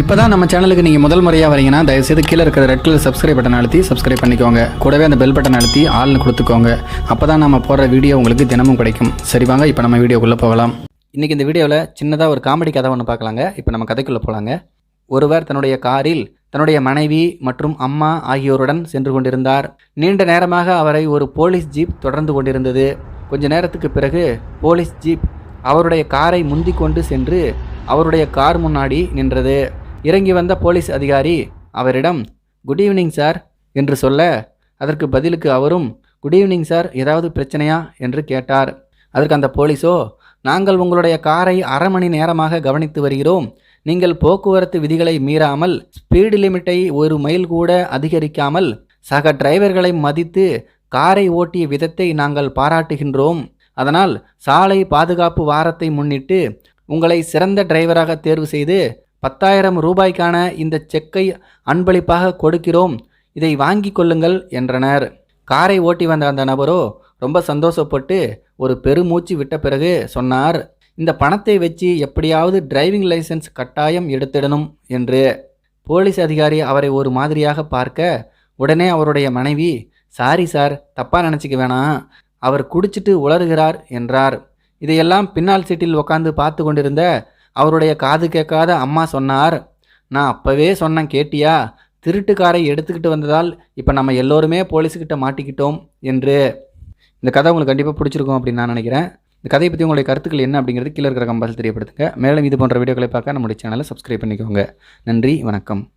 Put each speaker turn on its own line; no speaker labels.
இப்போ தான் நம்ம சேனலுக்கு நீங்கள் முதல் முறையாக வரீங்கன்னா தயவுசெய்து கீழே இருக்கிற ரெட் கலர் சப்ஸ்கிரைப் பட்டன் அழுத்தி சப்ஸ்கிரைப் பண்ணிக்கோங்க. கூடவே அந்த பெல் பட்டன் அழுத்தி ஆள்னு கொடுத்துக்கோங்க. அப்போ தான் நம்ம போடுற வீடியோ உங்களுக்கு தினமும் கிடைக்கும். சரி வாங்க இப்போ நம்ம வீடியோக்குள்ளே போகலாம். இன்றைக்கி இந்த வீடியோவில் சின்னதாக ஒரு காமெடி கதை ஒன்று பார்க்கலாங்க. இப்போ நம்ம கதைக்குள்ளே போகலாங்க ஒருவர் தன்னுடைய காரில் தன்னுடைய மனைவி மற்றும் அம்மா ஆகியோருடன் சென்று கொண்டிருந்தார். நீண்ட நேரமாக அவரை ஒரு போலீஸ் ஜீப் தொடர்ந்து கொண்டிருந்தது. கொஞ்ச நேரத்துக்கு பிறகு போலீஸ் ஜீப் அவருடைய காரை முந்திக் கொண்டு சென்று அவருடைய கார் முன்னாடி நின்றது. இறங்கி வந்த போலீஸ் அதிகாரி அவரிடம் குட் ஈவினிங் சார் என்று சொல்ல அதற்கு பதிலுக்கு அவரும் குட் ஈவினிங் சார் ஏதாவது பிரச்சனையா? என்று கேட்டார். அதற்கு அந்த போலீஸோ நாங்கள் உங்களுடைய காரை அரை மணி நேரமாக கவனித்து வருகிறோம். நீங்கள் போக்குவரத்து விதிகளை மீறாமல் ஸ்பீடு லிமிட்டை ஒரு மைல் கூட அதிகரிக்காமல் சக டிரைவர்களை மதித்து காரை ஓட்டிய விதத்தை நாங்கள் பாராட்டுகின்றோம். அதனால் சாலை பாதுகாப்பு வாரத்தை முன்னிட்டு உங்களை சிறந்த டிரைவராக தேர்வு செய்து பத்தாயிரம் ரூபாய்க்கான இந்த செக்கை அன்பளிப்பாக கொடுக்கிறோம். இதை வாங்கி கொள்ளுங்கள் என்றனர். காரை ஓட்டி வந்த அந்த நபரோ ரொம்ப சந்தோஷப்பட்டு ஒரு பெருமூச்சு விட்ட பிறகு சொன்னார் இந்த பணத்தை வச்சு எப்படியாவது டிரைவிங் லைசன்ஸ் கட்டாயம் எடுத்திடணும் என்று. போலீஸ் அதிகாரி அவரை ஒரு மாதிரியாக பார்க்க உடனே அவருடைய மனைவி சாரி சார் தப்பாக நினச்சிக்க வேணாம். அவர் குடிச்சிட்டு உளறுகிறார் என்றார். இதையெல்லாம் பின்னால் சீட்டில் உட்காந்து பார்த்து கொண்டிருந்த அவருடைய காது கேட்காத அம்மா சொன்னார். நான் அப்போவே சொன்னேன் கேட்டியா? திருட்டுக்காரை எடுத்துக்கிட்டு வந்ததால் இப்போ நம்ம எல்லோருமே போலீஸுக்கிட்ட மாட்டிக்கிட்டோம் என்று. இந்த கதை உங்களுக்கு கண்டிப்பாக பிடிச்சிருக்கும் அப்படின்னு நான் நினைக்கிறேன். இந்த கதையை பற்றி உங்களுடைய கருத்துக்கள் என்ன அப்படிங்கிறது கீழே இருக்கிற கம்பால் தெரியப்படுத்துங்க. மேலும் இது போன்ற வீடியோக்களை பார்க்க நம்முடைய சேனலை சப்ஸ்கிரைப் பண்ணிக்கோங்க. நன்றி வணக்கம்.